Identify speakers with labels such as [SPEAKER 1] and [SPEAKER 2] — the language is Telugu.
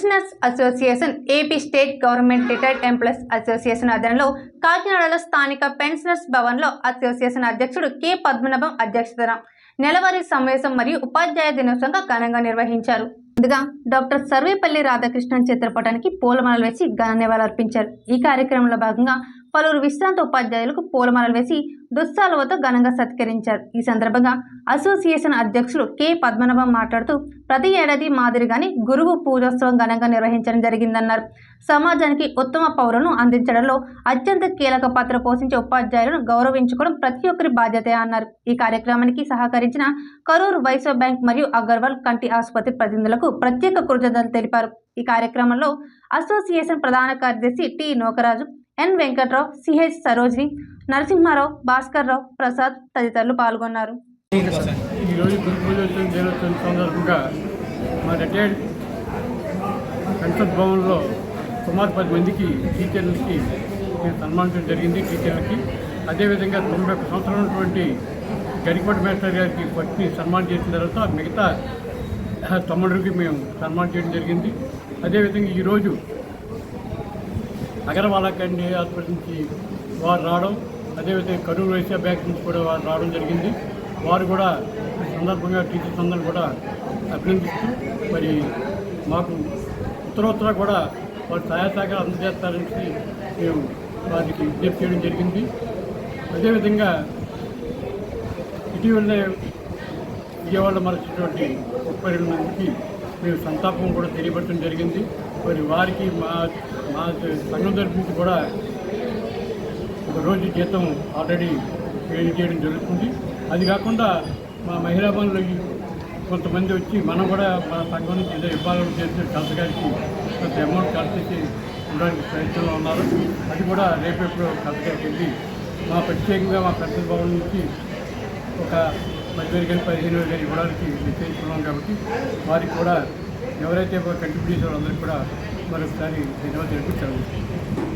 [SPEAKER 1] Pensioners association AP state government retired employees association ఆధ్వర్యంలో కాకినాడలో స్థానిక పెన్షనర్స్ భవన్లో అసోసియేషన్ అధ్యక్షుడు కె. పద్మనాభం అధ్యక్షతన నెలవారీ సమావేశం మరియు ఉపాధ్యాయ దినోత్సవంగా ఘనంగా నిర్వహించారు. ముందుగా డాక్టర్ సర్వేపల్లి రాధాకృష్ణన్ చిత్రపటానికి పూలమాలలు వేసి ఘన నివాళులర్పించారు. ఈ కార్యక్రమంలో భాగంగా పలువురు విశ్రాంత ఉపాధ్యాయులకు పూలమాలలు వేసి దుస్సాలవతో ఘనంగా సత్కరించారు. ఈ సందర్భంగా అసోసియేషన్ అధ్యక్షులు కె. పద్మనాభం మాట్లాడుతూ ప్రతి ఏడాది మాదిరిగానే గురువు పూజోత్సవం ఘనంగా నిర్వహించడం జరిగిందన్నారు. సమాజానికి ఉత్తమ పౌరులను అందించడంలో అత్యంత కీలక పాత్ర పోషించే ఉపాధ్యాయులను గౌరవించుకోవడం ప్రతి ఒక్కరి బాధ్యత అన్నారు. ఈ కార్యక్రమానికి సహకరించిన కరూర్ వైశ్వ బ్యాంక్ మరియు అగర్వాల్ కంటి ఆసుపత్రి ప్రతినిధులకు ప్రత్యేక కృతజ్ఞతలు తెలిపారు. ఈ కార్యక్రమంలో అసోసియేషన్ ప్రధాన కార్యదర్శి T. Nokaraju N Venkatrao CH Sarojini Narasimharao Bhaskar Rao Prasad తదితరులు పాల్గొన్నారు.
[SPEAKER 2] ఈరోజు గురు దినోత్సవం సందర్భంగా మా రిటైర్డ్ పెన్షన్ భవన్లో సుమారు పది మందికి టీచర్లకి సన్మానించడం జరిగింది టీచర్లకి. అదేవిధంగా తొంభై ఒక్క సంవత్సరం ఉన్నటువంటి గరికోట మేస్టర్ గారికి ఫస్ట్ని సన్మానం చేసిన తర్వాత మిగతా తమ్ముడికి మేము సన్మానం చేయడం జరిగింది. అదేవిధంగా ఈరోజు అగర్వాల కండి హాస్పిటల్ నుంచి వారు రావడం అదేవిధంగా కరూరు వైశ్య బ్యాంక్ నుంచి కూడా వారు రావడం జరిగింది. వారు కూడా సందర్భంగా టీచర్స్ అందరూ కూడా అభినందిస్తూ మరి మాకు ఉత్తరోత్తర కూడా వారు సహాయ సహకారం అందజేస్తారని మేము వారికి విజ్ఞప్తి చేయడం జరిగింది. అదేవిధంగా ఇటీవలనే విజయవాడలో మరచినటువంటి ముప్పై రెండు మందికి మేము సంతాపం కూడా తెలియపడటం జరిగింది. మరి వారికి మా మా సంఘం తరపు కూడా ఒక రోజు జీతం ఆల్రెడీ పే చేయడం జరుగుతుంది. అది కాకుండా మా మహిళా బంధువులు కొంతమంది వచ్చి మనం కూడా మా సంఘం నుంచి ఏదో ఇవ్వాలని చేసి కలెక్టర్ గారికి కొంత అమౌంట్ కలిసి ఉండడానికి ప్రయత్నంలో ఉన్నారు. అది కూడా రేపు ఎప్పుడు కలెక్టర్ గారికి వెళ్ళి మా ప్రత్యేకంగా మా పెద్ద భవన్ నుంచి ఒక పదివేలు కానీ పదిహేను వేలు కానీ ఇవ్వడానికి నిశ్చయించుకున్నాం కాబట్టి వారికి కూడా ఎవరైతే కంట్రిబ్యూట్ చేసే వాళ్ళందరికీ కూడా మరొకసారి ధన్యవాదాలు తెలుపుతారు